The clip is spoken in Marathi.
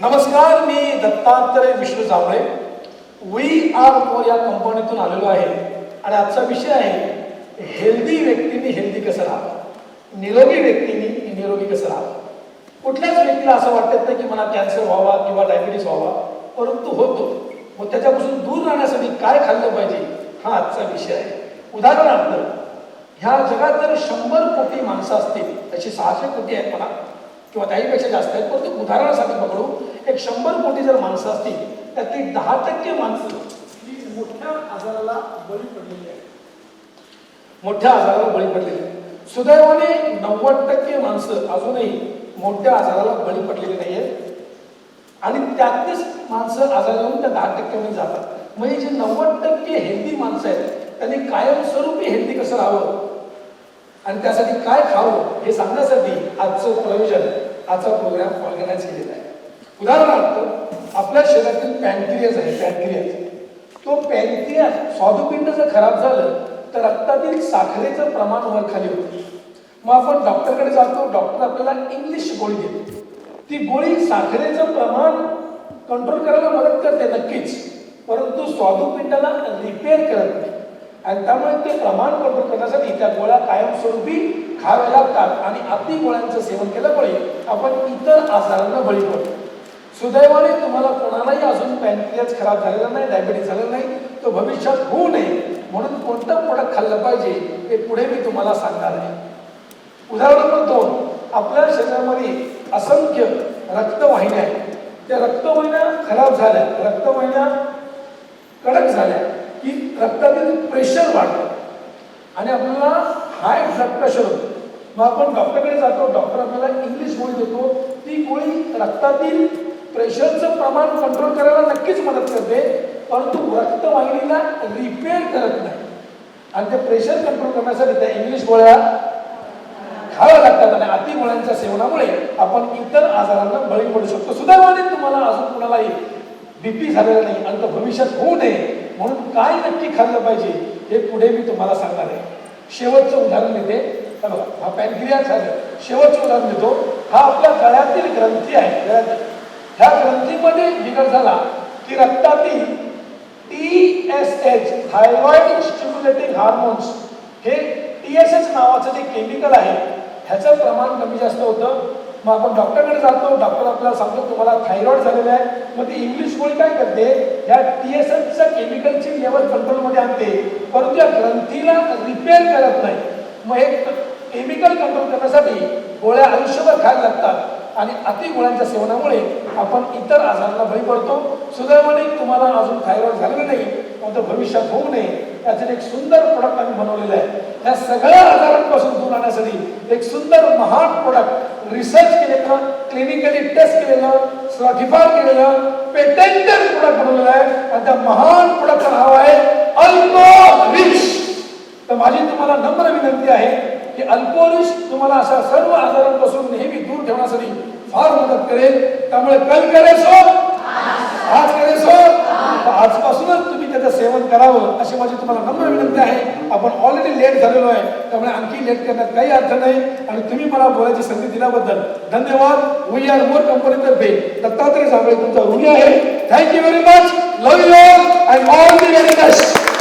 नमस्कार मी Dattatray Vishnu Jambhale we are four या कंपनीतून आलेलो आहे. आणि आजचा विषय आहे हेल्दी व्यक्तींनी हेल्दी कसं राहावं? निरोगी व्यक्तींनी निरोगी कसं राहावं? कुठल्याच व्यक्तीला असं वाटत नाही की मला कॅन्सर व्हावा किंवा डायबिटीस व्हावा परंतु होतो. मग त्याच्यापासून दूर राहण्यासाठी काय खाल्लं पाहिजे? हा आजचा विषय आहे. उदाहरणार्थ ह्या जगात जर शंभर कोटी माणसं असतील तशी सहाशे कोटी आहेत म्हणा. किंवा त्याहीपेक्षा जास्त आहेत. परंतु उदाहरणासाठी पकडू एक शंभर कोटी जर माणसं असतील त्यातली दहा टक्के माणसं ही मोठ्या आजाराला बळी पडलेली आहेत. मोठ्या आजाराला बळी पडलेली आहेत. सुदैवाने नव्वद टक्के माणसं अजूनही मोठ्या आजाराला बळी पडलेली नाही आहेत आणि त्यातलीच माणसं आजार येऊन त्या दहा टक्क्यामध्ये जातात. म्हणजे जे नव्वद टक्के हेल्दी माणसं आहेत त्यांनी कायमस्वरूपी हेल्दी कसं राहावं? आणि त्यासाठी काय खावं हे सांगण्यासाठी आजचं प्रयोजन आजचा प्रोग्राम ऑर्गनाईज केलेला आहे. उदाहरणार्थ आपल्या शरीरातील पॅन्क्रियाज आहे पॅन्क्रियाज तो पॅन्क्रियाज स्वादुपिंड जर खराब झालं तर रक्तातील साखरेचं प्रमाण वर खाली होतं. मग आपण डॉक्टरकडे जातो डॉक्टर आपल्याला इंग्लिश गोळी देतो. ती गोळी साखरेचं प्रमाण कंट्रोल करायला मदत करते नक्कीच परंतु स्वादुपिंडाला रिपेअर करत नाही. आणि त्यामुळे ते प्रमाण करण्यासाठी त्या गोळ्या कायमस्वरूपी खाव्या लागतात आणि अति गोळ्यांचं सेवन केल्यामुळे आपण इतर आजारांना बळी पडतो सुदैवाने तुम्हाला कोणालाही अजून पॅन्क्रियाज खराब झालेला नाही डायबिटीस झालेला नाही तो भविष्यात होऊ नये. म्हणून कोणतं प्रोडक्ट खाल्लं पाहिजे हे पुढे मी तुम्हाला सांगणार आहे. उदाहरण म्हणतो आपल्या शरीरामध्ये असंख्य रक्तवाहिन्या आहेत. त्या रक्तवाहिन्या खराब झाल्या. रक्तवाहिन्या कडक झाल्या. रक्तातील प्रेशर वाढतं. आणि आपल्याला हाय ब्लड प्रेशर होतं. मग आपण डॉक्टरकडे जातो डॉक्टर आपल्याला इंग्लिश गोळी देतो. ती गोळी रक्तातील प्रेशरचं प्रमाण कंट्रोल करायला नक्कीच मदत करते परंतु रक्तवाहिनीला रिपेअर करत नाही. आणि ते प्रेशर कंट्रोल करण्यासाठी त्या इंग्लिश गोळ्या खाव्या लागतात. आणि अति गोळ्यांच्या सेवनामुळे आपण इतर आजारांना बळी पडू शकतो. सुदैवाने तुम्हाला अजून कुणालाही बीपी झालेला नाही. आणि तो भविष्यात होऊ नये. म्हणून काय नक्की खाल्लं पाहिजे हे पुढे मी तुम्हाला सांगणार आहे. शेवटचं उदाहरण देते बघा हा पॅनक्रिया झालं. शेवटचं उदाहरण देतो. हा आपल्या गळ्यातील ग्रंथी आहे. गळ्यातील. ह्या ग्रंथीमध्ये बिघड झाला की रक्तातील T S H thyroid stimulating hormones हे टी एस एच नावाचं जे केमिकल आहे ह्याचं प्रमाण कमी जास्त होतं. मग आपण डॉक्टरकडे जातो डॉक्टर आपल्याला सांगतो तुम्हाला थायरॉइड झालेलं आहे. मग ती इंग्लिश गोळी काय करते? या टी एस एचच्या केमिकलची लेवल कंट्रोलमध्ये आणते. परंतु या ग्रंथीला रिपेअर करत नाही. मग हे केमिकल कंट्रोल करण्यासाठी गोळ्या आयुष्यभर खायला लागतात. आणि अति गोळ्यांच्या सेवनामुळे आपण इतर आजारांना बळी पडतो. सुदैवाने तुम्हाला अजून थायरॉइड झालेलं नाही. मग भविष्यात होऊ नये. त्याचं एक सुंदर प्रोडक्ट आम्ही बनवलेलं आहे. त्या सगळ्या आजारांपासून दूर आणण्यासाठी एक सुंदर महान प्रोडक्ट रिसर्च केलेलं क्लिनिकली टेस्ट केलेलं सर्टिफाय केलेलं पेटेंटेड प्रोडक्ट बनवलेलं आहे. आणि त्या महान प्रोडक्टचं नाव आहे अल्को तर माझी तुम्हाला नम्र विनंती आहे की अल्कोरिश तुम्हाला अशा सर्व आजारांपासून नेहमी दूर ठेवण्यासाठी फार मदत करेल. त्यामुळे कल करे सो आज करे सो तर आजपासूनच सेवन करावं अशी माझी तुम्हाला नम्र विनंती आहे. आपण ऑलरेडी लेट झालेलो आहे. त्यामुळे आणखी लेट करण्यात काही अर्थ नाही. आणि तुम्ही मला बोलायची संधी दिल्याबद्दल धन्यवाद. वी आर मोर कंपनीतर्फे दत्तात्रय सांगळे तुमचा ऋणी आहे. Thank you very much love you and all the very best